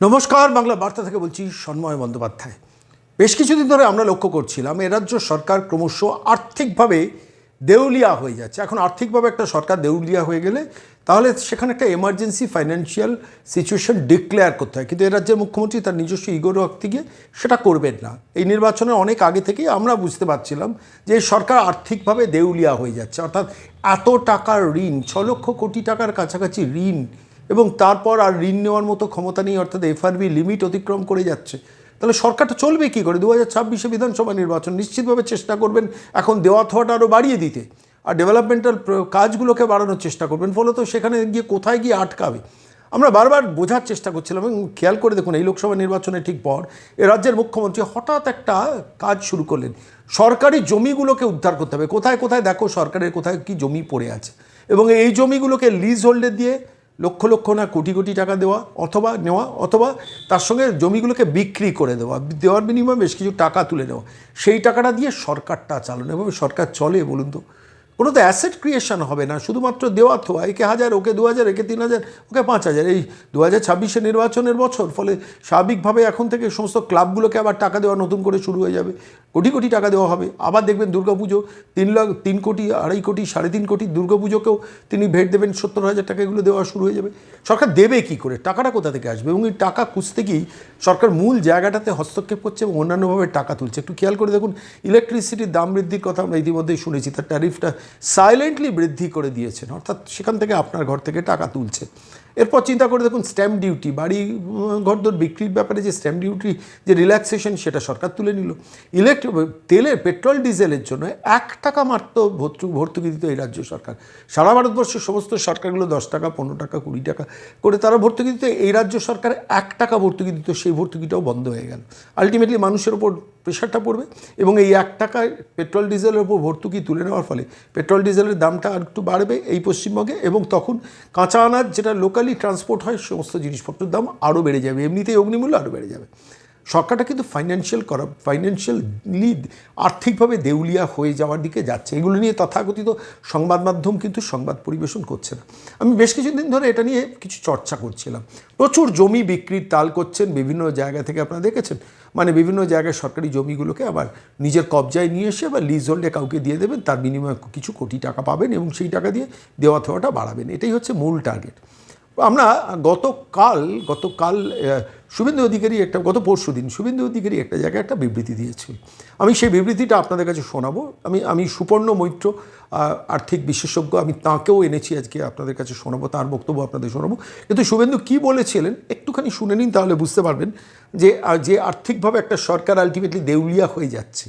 নমস্কার, বাংলা বার্তা থেকে বলছি সন্ময় বন্দ্যোপাধ্যায়। বেশ কিছুদিন ধরে আমরা লক্ষ্য করছিলাম, এ রাজ্য সরকার ক্রমশ আর্থিকভাবে দেউলিয়া হয়ে যাচ্ছে। এখন আর্থিকভাবে একটা সরকার দেউলিয়া হয়ে গেলে তাহলে সেখানে একটা এমার্জেন্সি ফাইন্যান্সিয়াল সিচুয়েশন ডিক্লেয়ার করতে হয়। কিন্তু এ রাজ্যের মুখ্যমন্ত্রী তার নিজস্ব ইগোর রাখতে গিয়ে সেটা করবেন না। এই নির্বাচনের অনেক আগে থেকেই আমরা বুঝতে পারছিলাম যে সরকার আর্থিকভাবে দেউলিয়া হয়ে যাচ্ছে। অর্থাৎ এত টাকার ঋণ, ছ লক্ষ কোটি টাকার কাছাকাছি ঋণ এবং তারপর আর ঋণ নেওয়ার মতো ক্ষমতা নেই, অর্থাৎ এফআরবি লিমিট অতিক্রম করে যাচ্ছে। তাহলে সরকারটা চলবে কী করে? দু হাজার ছাব্বিশে বিধানসভা নির্বাচন, নিশ্চিতভাবে চেষ্টা করবেন এখন দেওয়া থাওয়াটা আরও বাড়িয়ে দিতে। আর ডেভেলপমেন্টাল কাজগুলোকে বাড়ানোর চেষ্টা করবেন, ফলত সেখানে গিয়ে কোথায় গিয়ে আটকাবে। আমরা বারবার বোঝার চেষ্টা করছিলাম এবং খেয়াল করে দেখুন, এই লোকসভা নির্বাচনের ঠিক পর এ রাজ্যের মুখ্যমন্ত্রী হঠাৎ একটা কাজ শুরু করলেন। সরকারি জমিগুলোকে উদ্ধার করতে হবে। কোথায় কোথায়? দেখো সরকারের কোথায় কি জমি পড়ে আছে। এবং এই জমিগুলোকে লিজ হোল্ডে দিয়ে লক্ষ লক্ষ না কোটি কোটি টাকা দেওয়া অথবা নেওয়া অথবা তার সঙ্গে জমিগুলোকে বিক্রি করে দেওয়া, দেওয়ার বিনিময়ে বেশ কিছু টাকা তুলে নেওয়া। সেই টাকাটা দিয়ে সরকারটা চালানো এবং সরকার চলে বলুন তো। কোনো তো অ্যাসেট ক্রিয়েশন হবে না। শুধুমাত্র দেওয়া থোয়া একে হাজার, ওকে দু হাজার, একে তিন হাজার, ওকে পাঁচ হাজার। এই দু হাজার ছাব্বিশে নির্বাচনের বছর, ফলে স্বাভাবিকভাবে এখন থেকে সমস্ত ক্লাবগুলোকে আবার টাকা দেওয়া নতুন করে শুরু হয়ে যাবে। কোটি কোটি টাকা দেওয়া হবে। আবার দেখবেন দুর্গাপুজো, তিন লাখ, তিন কোটি, আড়াই কোটি, সাড়ে তিন কোটি দুর্গাপুজোকেও তিনি ভেট দেবেন, সত্তর হাজার টাকা এগুলো দেওয়া শুরু হয়ে যাবে। সরকার দেবে কি করে? টাকাটা কোথা থেকে আসবে? এবং এই টাকা খুঁজতে গিয়েই সরকার মূল জায়গাটাতে হস্তক্ষেপ করছে এবং অন্যান্যভাবে টাকা তুলছে। একটু খেয়াল করে দেখুন ইলেকট্রিসিটির দাম বৃদ্ধির কথা আমরা ইতিমধ্যেই শুনেছি। তার ট্যারিফটা সাইলেন্টলি বৃদ্ধি করে দিয়েছেন। অর্থাৎ সেখান থেকে আপনার ঘর থেকে টাকা তুলছে। এরপর চিন্তা করে দেখুন স্ট্যাম্প ডিউটি বাড়ি ঘরদোর বিক্রির ব্যাপারে যে স্ট্যাম্প ডিউটি যে রিল্যাক্সেশন সেটা সরকার তুলে নিল। ইলেকট্রিক তেলের পেট্রোল ডিজেলের জন্য এক টাকা মাত্র ভর্তু, ভর্তুকি দিত এই রাজ্য সরকার। সারা ভারতবর্ষের সমস্ত সরকারগুলো দশ টাকা, পনেরো টাকা, কুড়ি টাকা করে তারা ভর্তুকি দিত। এই রাজ্য সরকার এক টাকা ভর্তুকি দিত, সেই ভর্তুকিটাও বন্ধ হয়ে গেল। আলটিমেটলি মানুষের ওপর প্রেশারটা পড়বে এবং এই এক টাকায় পেট্রোল ডিজেলের ওপর ভর্তুকি তুলে নেওয়ার ফলে পেট্রোল ডিজেলের দামটা আর একটু বাড়বে এই পশ্চিমবঙ্গে এবং তখন কাঁচা আনাজ যেটা লোকালি ট্রান্সপোর্ট হয়, সমস্ত জিনিসপত্রের দাম আরও বেড়ে যাবে। এমনিতেই অগ্নিমূল্য আরও বেড়ে যাবে। সরকারটা কিন্তু ফাইন্যান্সিয়াল করা ফাইন্যান্সিয়ালি আর্থিকভাবে দেউলিয়া হয়ে যাওয়ার দিকে যাচ্ছে। এগুলো নিয়ে তথাকথিত সংবাদ মাধ্যম কিন্তু সংবাদ পরিবেশন করছে না। আমি বেশ কিছুদিন ধরে এটা নিয়ে কিছু চর্চা করছিলাম। প্রচুর জমি বিক্রির তাল করছেন বিভিন্ন জায়গা থেকে আপনারা দেখেছেন। মানে বিভিন্ন জায়গায় সরকারি জমিগুলোকে আবার নিজের কবজায় নিয়ে এসে বা লিজ হোল্ডে কাউকে দিয়ে দেবেন, তার বিনিময়ে কিছু কোটি টাকা পাবেন এবং সেই টাকা দিয়ে দেওয়া থাওয়াটা বাড়াবেন। এটাই হচ্ছে মূল টার্গেট আমরা গতকাল গতকাল শুভেন্দু অধিকারী একটা, গত পরশু দিন শুভেন্দু অধিকারী একটা জায়গায় একটা বিবৃতি দিয়েছিল আমি সেই বিবৃতিটা আপনাদের কাছে শোনাবো। আমি আমি সুপর্ণ মৈত্র আর্থিক বিশেষজ্ঞ, আমি তাঁকেও এনেছি আজকে আপনাদের কাছে শোনাবো, তার বক্তব্য আপনাদের শোনাবো। কিন্তু শুভেন্দু কী বলেছিলেন, একটুখানি শুনে নিন তাহলে বুঝতে পারবেন যে যে আর্থিকভাবে একটা সরকার আলটিমেটলি দেউলিয়া হয়ে যাচ্ছে।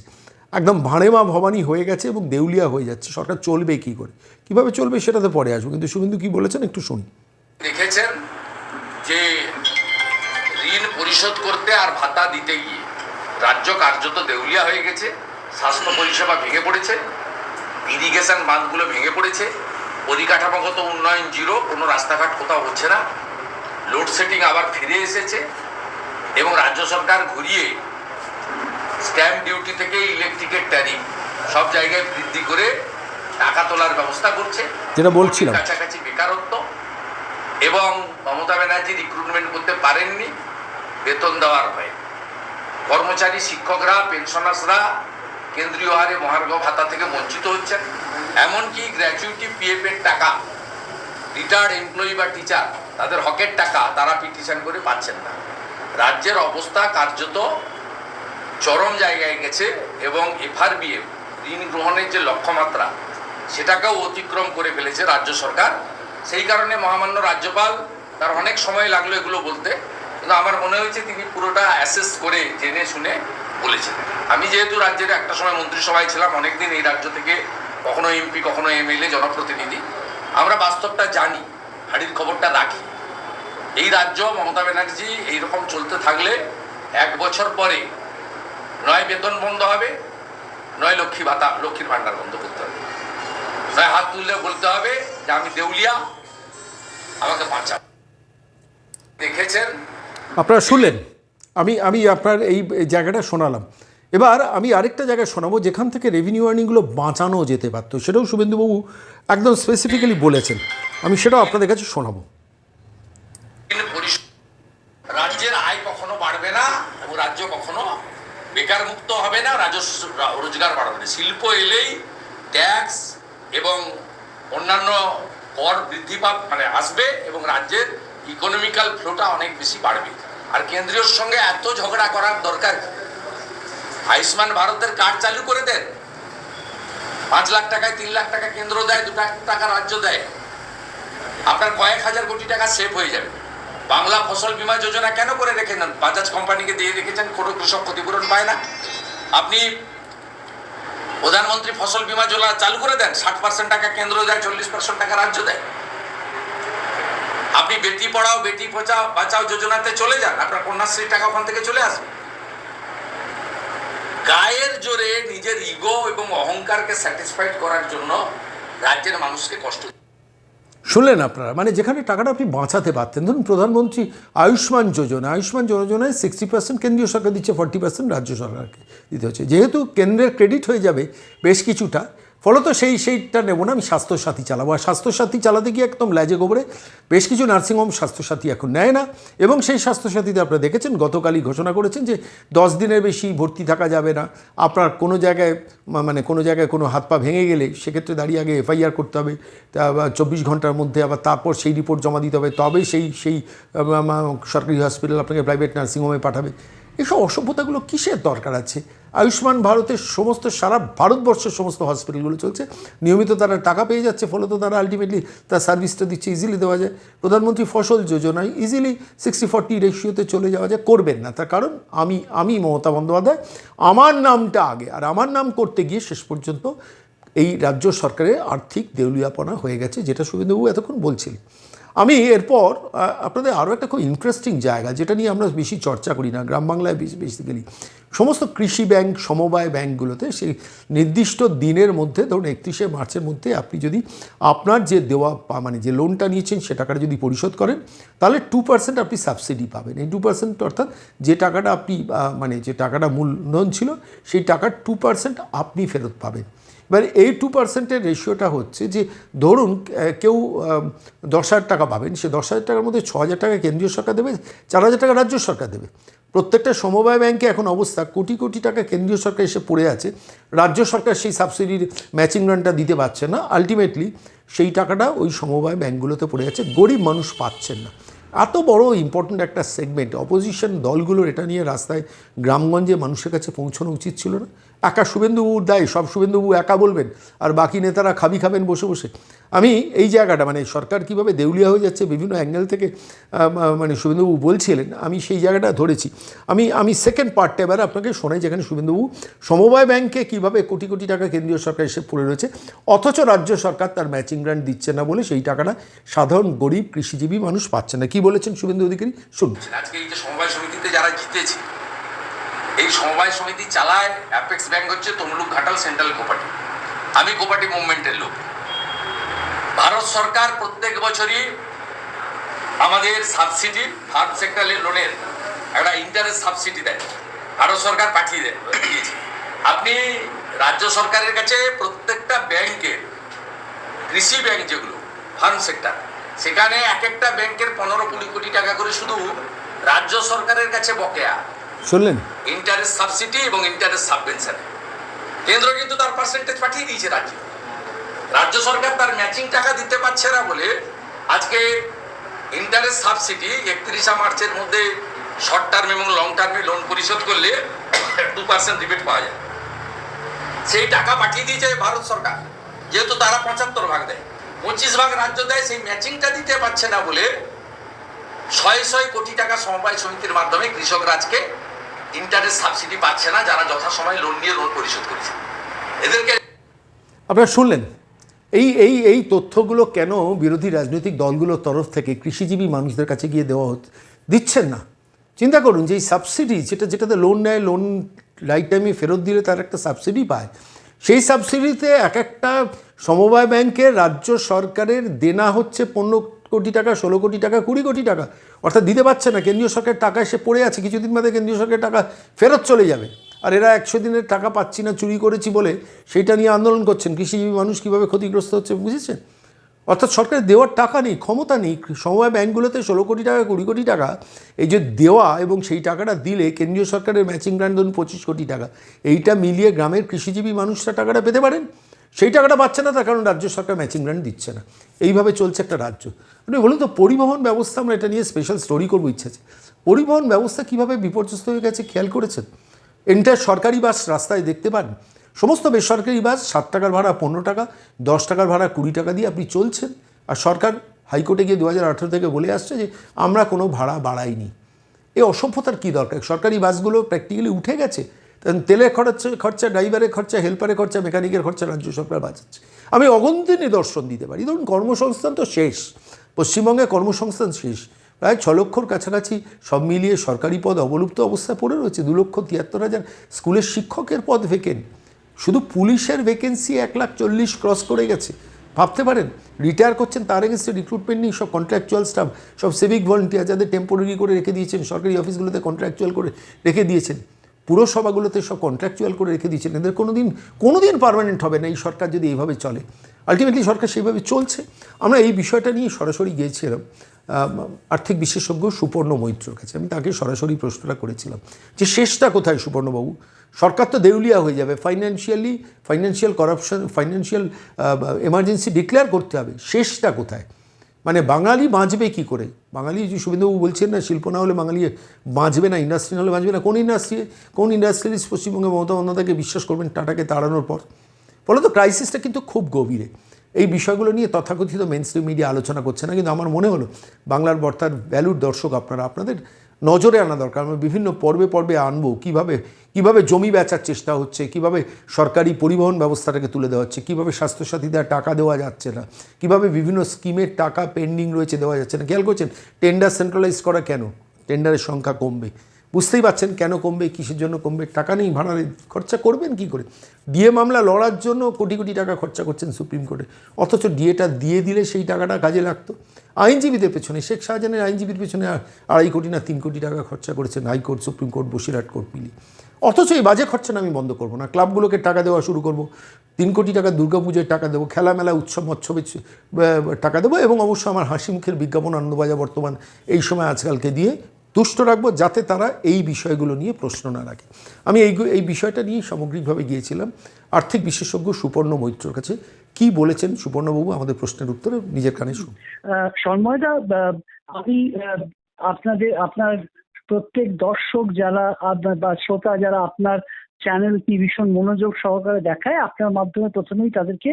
একদম ভাঁড়েমা ভবানী হয়ে গেছে এবং দেউলিয়া হয়ে যাচ্ছে। সরকার চলবে কী করে? কীভাবে চলবে সেটাতে পরে আসব। কিন্তু শুভেন্দু কী বলেছেন একটু শুনি দেখেছেন যে ঋণ পরিশোধ করতে আর ভাতা দিতে গিয়ে রাজ্য কার্যত দেউলিয়া হয়ে গেছে স্বাস্থ্য পরিষেবা ভেঙে পড়েছে ইরিগেশন বাঁধগুলো ভেঙে পড়েছে পরিকাঠামোগত উন্নয়ন জিরো কোনো রাস্তাঘাট কোথাও হচ্ছে না লোডশেডিং আবার ফিরে এসেছে এবং রাজ্য সরকার ঘুরিয়ে স্ট্যাম্প ডিউটি থেকে ইলেকট্রিকের ট্যারিফ সব জায়গায় বৃদ্ধি করে টাকা তোলার ব্যবস্থা করছে। যেটা বলছিলাম। কাছাকাছি বেকারত্ব এবং মমতা ব্যানার্জি রিক্রুটমেন্ট করতে পারেননি, বেতন দেওয়ার ভয়ে। কর্মচারী শিক্ষকরা পেনশনার্সরা কেন্দ্রীয় হারে মহার্ঘ ভাতা থেকে বঞ্চিত হচ্ছেন। এমনকি গ্র্যাচুইটি পিএফ এর টাকা রিটায়ার্ড এমপ্লয়ি বা টিচার তাদের হকের টাকা তারা পিটিশন করে পাচ্ছেন না। রাজ্যের অবস্থা কার্যত চরম জায়গায় গেছে এবং এফআরবিএফ ঋণ গ্রহণের যে লক্ষ্যমাত্রা, সেটাকেও অতিক্রম করে ফেলেছে রাজ্য সরকার। সেই কারণে মহামান্য রাজ্যপাল তার অনেক সময় লাগল এগুলো বলতে, কিন্তু আমার মনে হয়েছে তিনি পুরোটা অ্যাসেস করে জেনে শুনে বলেছেন। আমি যেহেতু রাজ্যের একটা সময় মন্ত্রিসভায় ছিলাম, অনেকদিন এই রাজ্য থেকে কখনো এমপি কখনো এমএলএ জনপ্রতিনিধি, আমরা বাস্তবটা জানি, হাড়ির খবরটা রাখি। এই রাজ্য মমতা ব্যানার্জি এইরকম চলতে থাকলে এক বছর পরে নয় বেতন বন্ধ হবে, নয় লক্ষ্মী ভাতা, লক্ষ্মীর ভাণ্ডার বন্ধ করতে হবে। নয় হাত তুললে বলতে হবে যে আমি দেউলিয়া আমাকে দেখেছেন? আপনারা শুনলেন। আমি আমি আপনার এই জায়গাটা শোনালাম। এবার আমি আরেকটা জায়গায় শোনাবো যেখান থেকে রেভিনিউ আর্নিংগুলো বাঁচানো যেতে পারতো। সেটাও শুভেন্দুবাবু একদম স্পেসিফিক্যালি বলেছেন। আমি সেটাও আপনাদের কাছে শোনাবো। রাজ্যের কখনো বাড়বে না এবং রাজ্য কখনো বেকার মুক্ত হবে না রাজস্ব রোজগার বাড়বে না। শিল্প এলেই ট্যাক্স এবং অন্যান্য কর বৃদ্ধি পাব মানে আসবে এবং রাজ্যের ইকোনমিক্যাল ফ্লোটা অনেক বেশি বাড়বে। আর কেন্দ্রীয় সঙ্গে এত ঝগড়া করার দরকার আয়ুষ্মান ভারতের কার্ড চালু করে দেন। পাঁচ লাখ টাকায় তিন লাখ টাকা কেন্দ্র দেয়, দু লাখ টাকা রাজ্য দেয়। আপনার কয়েক হাজার কোটি টাকা সেভ হয়ে যাবে। বাংলা ফসল বীমা যোজনা কেন করে রেখে রেখেছেন বাজাজ কোম্পানিকে দিয়ে রেখেছেন, কোনো কৃষক ক্ষতিপূরণ পায় না। আপনি প্রধানমন্ত্রী ফসল বীমা যোজনা চালু করে দেন, ষাট পার্সেন্ট টাকা কেন্দ্র দেয়, চল্লিশ পার্সেন্ট টাকা রাজ্য দেয়। আপনি বেটি পড়াও, বেটি পচাও বাঁচাও যোজনাতে চলে যান, আপনার কন্যাশ্রী টাকা ওখান থেকে চলে আসবে। গায়ের জোরে নিজের ইগো এবং অহংকারকে স্যাটিসফাইড করার জন্য রাজ্যের মানুষকে কষ্ট শুনলেন আপনারা? মানে যেখানে টাকাটা আপনি বাঁচাতে পারতেন। ধরুন প্রধানমন্ত্রী আয়ুষ্মান যোজনা, আয়ুষ্মান যোজনায় সিক্সটি পার্সেন্ট কেন্দ্রীয় সরকার দিচ্ছে ফর্টি পার্সেন্ট রাজ্য সরকারকে দিতে হচ্ছে। যেহেতু কেন্দ্রের ক্রেডিট হয়ে যাবে বেশ কিছুটা ফলত সেই সেইটা নেব না, আমি স্বাস্থ্যসাথী চালাবো। আর স্বাস্থ্যসাথী চালাতে গিয়ে একদম ল্যাজে গোবরে বেশ কিছু নার্সিংহোম স্বাস্থ্যসাথী এখন নেয় না। এবং সেই স্বাস্থ্যসাথীতে আপনারা দেখেছেন, গতকালই ঘোষণা করেছেন যে দশ দিনের বেশি ভর্তি থাকা যাবে না। আপনার কোনো জায়গায় মানে কোনো জায়গায় কোনো হাত পা ভেঙে গেলে সেক্ষেত্রে দাঁড়িয়ে আগে এফআইআর করতে হবে। চব্বিশ ঘণ্টার মধ্যে আবার তারপর সেই রিপোর্ট জমা দিতে হবে। তবেই সেই সেই সরকারি হসপিটাল আপনাকে প্রাইভেট নার্সিংহোমে পাঠাবে। এসব অসভ্যতাগুলো কিসের দরকার আছে? আয়ুষ্মান ভারতের সমস্ত সারা ভারতবর্ষের সমস্ত হসপিটালগুলো চলছে। নিয়মিত তারা টাকা পেয়ে যাচ্ছে ফলত তারা আলটিমেটলি তার সার্ভিসটা দিচ্ছে ইজিলি দেওয়া যায়। প্রধানমন্ত্রী ফসল যোজনায় ইজিলি সিক্সটি ফর্টি রেশিওতে চলে যাওয়া যায়। করবেন না। তার কারণ আমি আমি মমতা বন্দ্যোপাধ্যায়। আমার নামটা আগে। আর আমার নাম করতে গিয়ে শেষ পর্যন্ত এই রাজ্য সরকারের আর্থিক দেউলিয়াপনা হয়ে গেছে, যেটা শুভেন্দুবাবু এতক্ষণ বলছিলেন। আমি এরপর আপনাদের আরও একটা খুব ইন্টারেস্টিং জায়গা, যেটা নিয়ে আমরা বেশি চর্চা করি না, গ্রাম বাংলায় বেসিক্যালি সমস্ত কৃষি ব্যাংক, সমবায় ব্যাংকগুলোতে সেই নির্দিষ্ট দিনের মধ্যে, ধরুন একত্রিশে মার্চের মধ্যে আপনি যদি আপনার যে দেওয়া মানে যে লোনটা নিয়েছেন, সে টাকাটা যদি পরিশোধ করেন, তাহলে টু পার্সেন্ট আপনি সাবসিডি পাবেন। এই টু পার্সেন্ট অর্থাৎ যে টাকাটা আপনি মানে যে টাকাটা মূল লোন ছিল, সেই টাকার টু পার্সেন্ট আপনি ফেরত পাবেন। এবার এই টু পার্সেন্টের রেশিওটা হচ্ছে যে, ধরুন কেউ দশ হাজার টাকা পাবেন, সে দশ হাজার টাকার মধ্যে ছ হাজার টাকা কেন্দ্রীয় সরকার দেবে, চার হাজার টাকা রাজ্য সরকার দেবে। প্রত্যেকটা সমবায় ব্যাংকে এখন অবস্থা, কোটি কোটি টাকা কেন্দ্রীয় সরকার এসে পড়ে আছে, রাজ্য সরকার সেই সাবসিডির ম্যাচিং রানটা দিতে পারছে না আলটিমেটলি সেই টাকাটা ওই সমবায় ব্যাংকগুলোতে পড়ে আছে গরিব মানুষ পাচ্ছেন না। এত বড় ইম্পর্ট্যান্ট একটা সেগমেন্ট অপোজিশন দলগুলোর এটা নিয়ে রাস্তায় গ্রামগঞ্জে মানুষের কাছে পৌঁছানো উচিত ছিল না। একা শুভেন্দুবাবুর দায়, সব শুভেন্দুবাবু একা বলবেন, আর বাকি নেতারা খাবি খাবেন বসে বসে। আমি এই জায়গাটা মানে সরকার কীভাবে দেউলিয়া হয়ে যাচ্ছে, বিভিন্ন অ্যাঙ্গেল থেকে মানে শুভেন্দুবাবু বলছিলেন, আমি সেই জায়গাটা ধরেছি। আমি আমি সেকেন্ড পার্টটা এবার আপনাকে শোনাই, যেখানে শুভেন্দুবাবু সমবায় ব্যাংকে কীভাবে কোটি কোটি টাকা কেন্দ্রীয় সরকার এসে পড়ে রয়েছে, অথচ রাজ্য সরকার তার ম্যাচিং গ্রান্ট দিচ্ছে না বলে সেই টাকাটা সাধারণ গরিব কৃষিজীবী মানুষ পাচ্ছে না। কি বলেছেন শুভেন্দু অধিকারী? শুনুন। আজকে এই যে সমবায় সমিতিতে যারা জিতেছে এই সমবায় সমিতি চালায় অ্যাপেক্স ব্যাংক হচ্ছে তমলুক ঘাটাল সেন্ট্রাল কোপাটি আমি কোপাটি মুভমেন্টের লোক। ভারত সরকার প্রত্যেক বছরই আমাদের সাবসিডি ফার্ম সেক্টরের লোনের একটা ইন্টারেস্ট সাবসিডি দেয়। ভারত সরকার পাঠিয়ে দেয়, দিয়েছে। আপনি রাজ্য সরকারের কাছে প্রত্যেকটা ব্যাংকের কৃষি ব্যাংক যেগুলো ফার্ম সেক্টর সেখানে এক একটা ব্যাংকের পনেরো কুড়ি কোটি টাকা করে শুধু রাজ্য সরকারের কাছে বকেয়া। শুনলেন? ইন্টারেস্ট সাবসিডি এবং ইন্টারেস্ট সাবভেনশন কেন্দ্র কিন্তু তার পার্সেন্টেজ পাঠিয়ে দিয়েছে রাজ্য। রাজ্য সরকার তার ম্যাচিং টাকা দিতে পারছে না বলে আজকে ইন্টারেস্ট সাবসিডি একত্রিশা মার্চের মধ্যে শর্ট টার্ম এবং লং টার্মে লোন পরিশোধ করলে টু পার্সেন্ট রিবেট পাওয়া যায়। সেই টাকা পাঠিয়ে দিয়েছে ভারত সরকার। যেহেতু তারা পঁচাত্তর ভাগ দেয়। পঁচিশ ভাগ রাজ্য দেয়, সেই ম্যাচিংটা দিতে পারছে না বলে ছয় ছয় কোটি টাকা সমবায় সমিতির মাধ্যমে কৃষকরা আজকে ইন্টারেস্ট সাবসিডি পাচ্ছে না, যারা লোন নিয়ে লোন পরিশোধ করেছে। এদেরকে আপনারা শুনলেন, এই এই এই তথ্যগুলো কেন বিরোধী রাজনৈতিক দলগুলোর তরফ থেকে কৃষিজীবী মানুষদের কাছে গিয়ে দেওয়া দিচ্ছেন না। চিন্তা করুন যে এই সাবসিডি যেটা, যেটাতে লোন নেয় লোন রাইট টাইমে ফেরত দিলে তার একটা সাবসিডি পায়। সেই সাবসিডিতে এক একটা সমবায় ব্যাংকের রাজ্য সরকারের দেনা হচ্ছে পনেরো কোটি টাকা, ষোলো কোটি টাকা, কুড়ি কোটি টাকা। অর্থাৎ দিতে পারছে না। কেন্দ্রীয় সরকারের টাকা এসে পড়ে আছে। কিছুদিন বাদে কেন্দ্রীয় সরকারের টাকা ফেরত চলে যাবে। আর এরা একশো দিনের টাকা পাচ্ছি না, চুরি করেছি বলে সেইটা নিয়ে আন্দোলন করছেন। কৃষিজীবী মানুষ কীভাবে ক্ষতিগ্রস্ত হচ্ছে বুঝেছেন? অর্থাৎ সরকারের দেওয়ার টাকা নেই, ক্ষমতা নেই। সমবায় ব্যাঙ্কগুলোতে ষোলো কোটি টাকা, কুড়ি কোটি টাকা, এই যে দেওয়া এবং সেই টাকাটা দিলে কেন্দ্রীয় সরকারের ম্যাচিং গ্রান্ট ধরুন পঁচিশ কোটি টাকা। এইটা মিলিয়ে গ্রামের কৃষিজীবী মানুষরা টাকাটা পেতে পারেন। সেই টাকাটা পাচ্ছে না, তার কারণ রাজ্য সরকার ম্যাচিং গ্রান্ট দিচ্ছে না। এইভাবে চলছে একটা রাজ্য। আপনি বলুন তো, পরিবহন ব্যবস্থা আমরা এটা নিয়ে স্পেশাল স্টোরি করব ইচ্ছে আছে। পরিবহন ব্যবস্থা কীভাবে বিপর্যস্ত হয়ে গেছে খেয়াল করেছেন? এন্টার সরকারি বাস রাস্তায় দেখতে পান। সমস্ত বেসরকারি বাস সাত টাকার ভাড়া, পনেরো টাকা, দশ টাকার ভাড়া, কুড়ি টাকা দিয়ে আপনি চলছেন। আর সরকার হাইকোর্টে গিয়ে দু হাজার আঠেরো থেকে বলে আসছে যে, আমরা কোনো ভাড়া বাড়াইনি। এই অসভ্যতার কী দরকার? সরকারি বাসগুলো প্র্যাকটিক্যালি উঠে গেছে। তেলের খরচা খরচা, ড্রাইভারের খরচা, হেল্পারের খরচা, মেকানিকের খরচা, রাজ্য সরকার বাঁচাচ্ছে। আমি অগন্তি নিদর্শন দিতে পারি। ধরুন, কর্মসংস্থান তো শেষ। পশ্চিমবঙ্গে কর্মসংস্থান শেষ। প্রায় ছ লক্ষর কাছাকাছি সব মিলিয়ে সরকারি পদ অবলুপ্ত অবস্থায় পড়ে রয়েছে। দু লক্ষ তিয়াত্তর হাজার স্কুলের শিক্ষকের পদ ভেকেন্ট শুধু পুলিশের ভ্যাকেন্সি এক লাখ চল্লিশ ক্রস করে গেছে। ভাবতে পারেন রিটায়ার করছেন, তার এগেনস্টে রিক্রুটমেন্ট নেই সব কন্ট্রাকচুয়াল স্টাফ সব সিভিক ভলেন্টিয়ার যাদের টেম্পোরারি করে রেখে দিয়েছেন, সরকারি অফিসগুলোতে কন্ট্রাকচুয়াল করে রেখে দিয়েছেন। পুরসভাগুলোতে সব কন্ট্রাকচুয়াল করে রেখে দিয়েছেন। এদের কোনো দিন কোনো দিন পারমানেন্ট হবে না। এই সরকার যদি এইভাবে চলে আলটিমেটলি সরকার সেইভাবে চলছে। আমরা এই বিষয়টা নিয়ে সরাসরি গিয়েছিলাম। আর্থিক বিশেষজ্ঞ সুপর্ণ মৈত্রর কাছে। আমি তাকে সরাসরি প্রশ্নটা করেছিলাম যে শেষটা কোথায় সুপর্ণবাবু? সরকার তো দেউলিয়া হয়ে যাবে। Financially financial corruption financial emergency declare করতে হবে। শেষটা কোথায়? মানে বাঙালি বাঁচবে কি করে? বাঙালি যে শুভেন্দুবাবু বলছেন না, শিল্প না হলে বাঙালি বাঁচবে না ইন্ডাস্ট্রি না হলে বাঁচবে না, কোন ইন্ডাস্ট্রি কোন ইন্ডাস্ট্রিয়ালিস্ট পশ্চিমবঙ্গে মমতা বন্দ্যোপাধ্যায়কে বিশ্বাস করবেন টাটাকে তাড়ানোর পর? ফলত ক্রাইসিসটা কিন্তু খুব গভীরে। এই বিষয়গুলো নিয়ে তথাকথিত মেন মিডিয়া আলোচনা করছে না, কিন্তু আমার মনে হলো বাংলার বর্তার ভ্যালুর দর্শক আপনারা, আপনাদের নজরে আনা দরকার। আমরা বিভিন্ন পর্বে পর্বে আনব, কীভাবে কীভাবে জমি বেচার চেষ্টা হচ্ছে, কীভাবে সরকারি পরিবহন ব্যবস্থাটাকে তুলে দেওয়া হচ্ছে, কীভাবে স্বাস্থ্যসাথীদের টাকা দেওয়া যাচ্ছে না, কীভাবে বিভিন্ন স্কিমের টাকা পেন্ডিং রয়েছে দেওয়া যাচ্ছে না। খেয়াল করছেন টেন্ডার সেন্ট্রালাইজ করা কেন? টেন্ডারের সংখ্যা কমবে। বুঝতেই পারছেন কেন কমবে, কিসের জন্য কমবে, টাকা নেই, ভাড়া খরচা করবেন কি করে? ডিএ মামলা লড়ার জন্য কোটি কোটি টাকা খরচা করছেন সুপ্রিম কোর্টে। অথচ ডিএটা দিয়ে দিলে সেই টাকাটা কাজে লাগতো। আইনজীবীদের পেছনে, শেখ শাহজাহানের আইনজীবীর পেছনে আড়াই কোটি না তিন কোটি টাকা খরচা করেছেন high court, supreme court, Basirhat court মিলিয়ে। অথচ এই বাজে খরচা আমি বন্ধ করব না, ক্লাবগুলোকে টাকা দেওয়া শুরু করব। তিন কোটি টাকা দুর্গাপুজোয় টাকা দেবো, খেলামেলা, উৎসব, মৎসবে টাকা দেবো এবং অবশ্য আমার হাসি মুখের বিজ্ঞাপন আনন্দবাজার বর্তমান এই সময় আজকালকে দিয়ে তুষ্ট রাখব যাতে তারা এই বিষয়গুলো নিয়ে প্রশ্ন না রাখে। আমি এই এই বিষয়টা নিয়ে সামগ্রিকভাবে গিয়েছিলাম। আর্থিক বিশেষজ্ঞ সুপর্ণ মৈত্রর কাছে কি বলেছেন? সুপর্ণবাবু আমাদের প্রশ্নের উত্তরে নিজের কানে আহ, সন্ময়দা আমি আপনাদের আপনার প্রত্যেক দর্শক যারা বা শ্রোতা যারা আপনার চ্যানেলটি ভীষণ মনোযোগ সহকারে দেখায় আপনার মাধ্যমে প্রথমেই তাদেরকে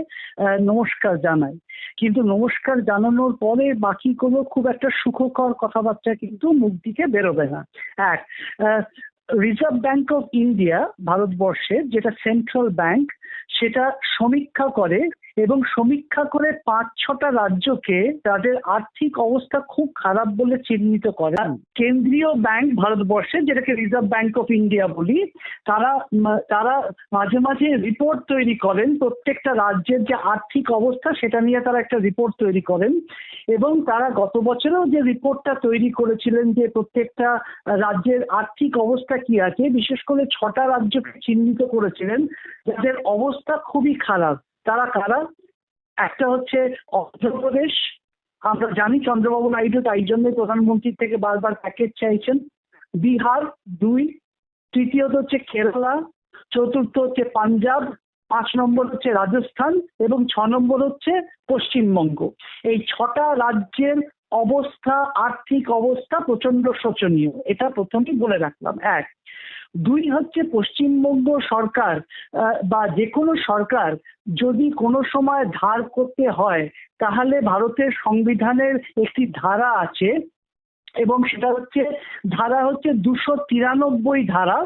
নমস্কার জানাই। কিন্তু নমস্কার জানানোর পরে বাকি কোনো খুব একটা সুখকর কথাবার্তা কিন্তু মুখ দিকে বেরোবে না। এক রিজার্ভ ব্যাংক অফ ইন্ডিয়া ভারতবর্ষের যেটা সেন্ট্রাল ব্যাংক সেটা সমীক্ষা করে এবং সমীক্ষা করে পাঁচ ছটা রাজ্যকে তাদের আর্থিক অবস্থা খুব খারাপ বলে চিহ্নিত করেন কেন্দ্রীয় ব্যাংক ভারতবর্ষে, যেটাকে রিজার্ভ ব্যাংক অফ ইন্ডিয়া বলি, তারা তারা মাঝে মাঝে রিপোর্ট তৈরি করেন প্রত্যেকটা রাজ্যের যে আর্থিক অবস্থা, সেটা নিয়ে তারা একটা রিপোর্ট তৈরি করেন। এবং তারা গত বছরেও যে রিপোর্টটা তৈরি করেছিলেন যে প্রত্যেকটা রাজ্যের আর্থিক অবস্থা কি আছে, বিশেষ করে ছটা রাজ্যকে চিহ্নিত করেছিলেন, যাদের অবস্থা খুবই খারাপ। তারা কারা একটা হচ্ছে অন্ধ্রপ্রদেশ আমরা জানি চন্দ্রবাবু নাইডু তাই জন্যই প্রধানমন্ত্রীর থেকে বারবার প্যাকেজ চাইছেন। বিহার, দুই। তৃতীয়ত হচ্ছে কেরালা। চতুর্থ হচ্ছে পাঞ্জাব। পাঁচ নম্বর হচ্ছে রাজস্থান। এবং ছ নম্বর হচ্ছে পশ্চিমবঙ্গ। এই ছটা রাজ্যের অবস্থা, আর্থিক অবস্থা প্রচণ্ড শোচনীয়। এটা প্রথমেই বলে রাখলাম। এক দুই হচ্ছে পশ্চিমবঙ্গ সরকার বা যে কোনো সরকার যদি কোনো সময় ধার করতে হয়, তাহলে ভারতের সংবিধানের একটি ধারা আছে এবং সেটা হচ্ছে, ধারা হচ্ছে দুশো তিরানব্বই ধারা।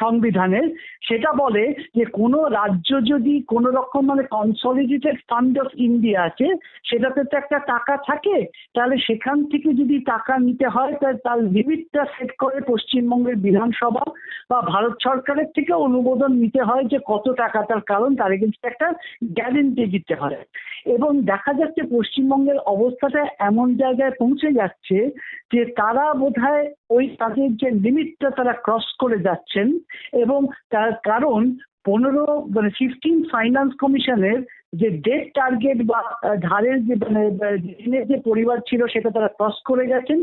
সংবিধানের, সেটা বলে যে কোনো রাজ্য যদি কোনো রকম মানে কনসলিডেটেড ফান্ড অফ ইন্ডিয়া আছে, সেটাতে তো একটা টাকা থাকে, তাহলে সেখান থেকে যদি টাকা নিতে হয়, তাহলে তার লিমিটটা সেট করে পশ্চিমবঙ্গের বিধানসভা বা ভারত সরকারের থেকে অনুমোদন নিতে হয় যে কত টাকা তার কারণ, তার এগেনস্টে একটা গ্যারেন্টি দিতে হয়। এবং দেখা যাচ্ছে পশ্চিমবঙ্গের অবস্থাটা এমন জায়গায় পৌঁছে যাচ্ছে যে তারা বোধহয় ওই তাদের যে লিমিটটা তারা ক্রস করে যাচ্ছেন এবং তার কারণ পনেরো মানে ফিফটিন ফাইন্যান্স কমিশনের যে ডেট টার্গেট বা ধারের যে মানে যে পরিবার ছিল সেটা তারা ক্রস করে গেছেন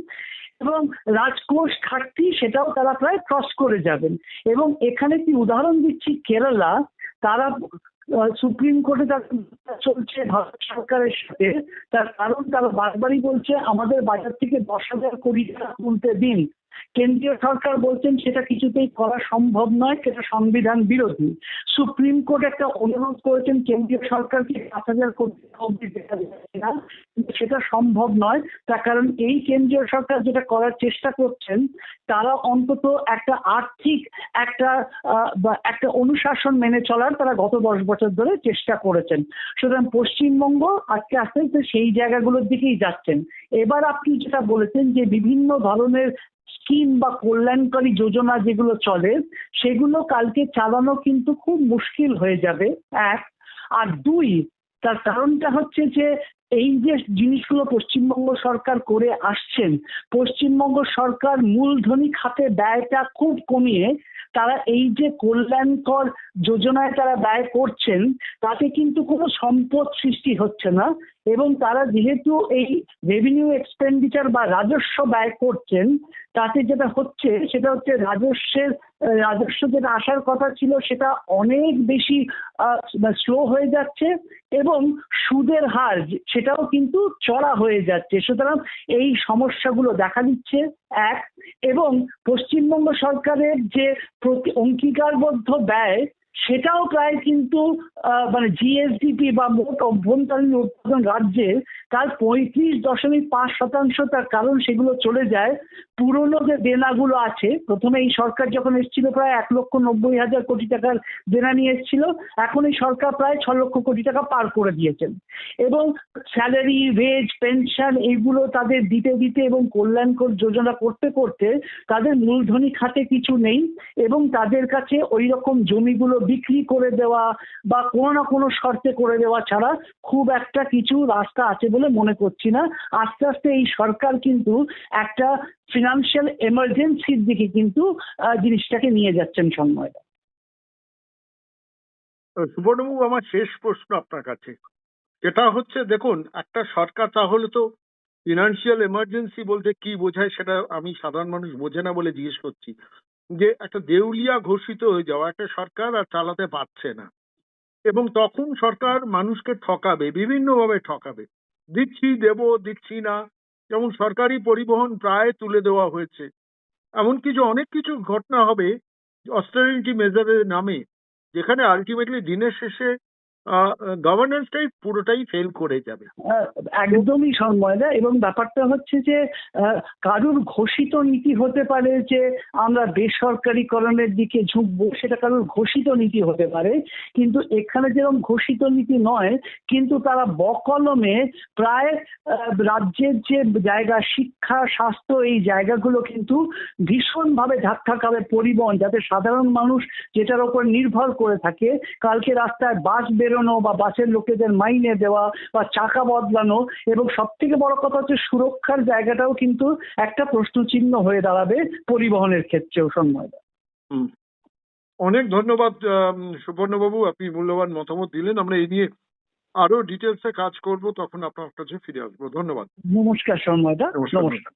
এবং রাজকোষ ঘাটতি সেটাও তারা প্রায় ক্রস করে যাবেন। এবং এখানে কি উদাহরণ দিচ্ছি? কেরালা, তারা সুপ্রিম কোর্টে তার চলছে, ভারত সরকারের সাথে। তার কারণ তারা বারবারই বলছে, আমাদের বাজার থেকে দশ হাজার কোটি টাকা তুলতে দিন। কেন্দ্রীয় সরকার বলছেন সেটা কিছুতেই করা সম্ভব নয়, সেটা সংবিধান বিরোধী। সুপ্রিম কোর্ট একটা অনুরোধ করেছেন, কেন্দ্রীয় সরকারকে পাঁচ হাজার কোটি যাচ্ছে না সেটা সম্ভব নয়। তার কারণ এই কেন্দ্রীয় সরকার যেটা করার চেষ্টা করছেন, তারা অন্তত একটা আর্থিক একটা একটা অনুশাসন মেনে চলার তারা গত দশ বছর ধরে চেষ্টা করেছেন। সুতরাং পশ্চিমবঙ্গ আজকে আস্তে আস্তে সেই জায়গাগুলোর দিকেই যাচ্ছেন। এবার আপনি যেটা বলেছেন যে বিভিন্ন ধরনের স্কিম বা কল্যাণকারী যোজনা যেগুলো চলে, সেগুলো কালকে চালানো কিন্তু খুব মুশকিল হয়ে যাবে। এক। আর দুই, তার কারণটা হচ্ছে যে, এই যে জিনিসগুলো পশ্চিমবঙ্গ সরকার করে আসছেন, পশ্চিমবঙ্গ সরকার মূলধনী খাতে ব্যয়টা খুব কমিয়ে, তারা এই যে কল্যাণকর যোজনায় তারা ব্যয় করছেন, তাতে কিন্তু কোনো সম্পদ সৃষ্টি হচ্ছে না। এবং তারা যেহেতু এই রেভিনিউ এক্সপেন্ডিচার বা রাজস্ব ব্যয় করছেন, তাতে যেটা হচ্ছে সেটা হচ্ছে রাজস্বের, রাজস্ব যেটা আসার কথা ছিল সেটা অনেক বেশি স্লো হয়ে যাচ্ছে এবং সুদের হার সেটাও কিন্তু চড়া হয়ে যাচ্ছে। সুতরাং এই সমস্যাগুলো দেখা দিচ্ছে, এক, এবং পশ্চিমবঙ্গ সরকারের যে অঙ্গীকারবদ্ধ ব্যয় সেটাও প্রায় কিন্তু মানে জিএসডিপি বা মোট অভ্যন্তরীণ উৎপাদন রাজ্যের তার পঁয়ত্রিশ দশমিক পাঁচ শতাংশ তার কারণ সেগুলো চলে যায়। পুরনো যে দেনাগুলো আছে, প্রথমে এই সরকার যখন এসেছিল প্রায় এক লক্ষ নব্বই হাজার কোটি টাকার দেনা নিয়ে এসেছিল, এখন এই সরকার প্রায় ছ লক্ষ কোটি টাকা পার করে দিয়েছেন। এবং স্যালারি, ওয়েজ, পেনশন এইগুলো তাদের দিতে দিতে এবং কল্যাণকর যোজনা করতে করতে তাদের মূলধনী খাতে কিছু নেই এবং তাদের কাছে ওই রকম জমিগুলো বিক্রি করে দেওয়া বা কোনো না কোনো শর্তে করে দেওয়া ছাড়া খুব একটা কিছু রাস্তা আছে বলে মনে করছি না। আস্তে আস্তে এই সরকার কিন্তু একটা ফিনান্সিয়াল এমার্জেন্সির দিকে কিন্তু জিনিসটাকে নিয়ে যাচ্ছেন সন্ময় সুবর্ণবাবু, আমার শেষ প্রশ্ন আপনার কাছে। এটা হচ্ছে, দেখুন, একটা সরকার তাহলে তো ফিনান্সিয়াল এমার্জেন্সি বলতে কি বোঝায় সেটা আমি সাধারণ মানুষ বোঝে না বলে জিজ্ঞেস করছি। যে একটা দেউলিয়া ঘোষিত হয়ে যাওয়া, একটা সরকার আর চালাতে পারছে না। এবং তখন সরকার মানুষকে ঠকাবে, বিভিন্নভাবে ঠকাবে। দিচ্ছি, দেব, দিচ্ছি না, যেমন সরকারি পরিবহন প্রায় তুলে দেওয়া হয়েছে। এমন কিছু অনেক কিছু ঘটনা হবে অস্টারিটি মেজারের নামে, যেখানে আলটিমেটলি দিনের শেষে গভর্নেন্সটাই পুরোটাই ফেল করে যাবে। আহ, একদমই সন্ময়দা এবং ব্যাপারটা হচ্ছে যে কারুর ঘোষিত নীতি হতে পারে যে আমরা বেসরকারিকরণের দিকে ঝুঁকবো সেটা কারুর ঘোষিত নীতি হতে পারে কিন্তু এখানে যেরকম ঘোষিত নীতি নয় কিন্তু তারা বকলমে প্রায় রাজ্যের যে জায়গা শিক্ষা স্বাস্থ্য এই জায়গাগুলো কিন্তু ভীষণভাবে ধাক্কা খাবে পরিবহন যাতে সাধারণ মানুষ যেটার ওপর নির্ভর করে থাকে কালকে রাস্তায় বাস বেরোনো বা বাসের লোকেদের মাইনে দেওয়া বা চাকা বদলানো এবং সব থেকে বড় কথা হচ্ছে সুরক্ষার জায়গাটাও কিন্তু একটা প্রশ্নচিহ্ন হয়ে দাঁড়াবে পরিবহনের ক্ষেত্রেও সন্ময় হুম। অনেক ধন্যবাদ সুবর্ণবাবু আপনি মূল্যবান মতামত দিলেন। আমরা এই নিয়ে আরও ডিটেলসে কাজ করব তখন আপনার কাছে ফিরে আসব। ধন্যবাদ। নমস্কার সন্ময়দা নমস্কার। নমস্কার।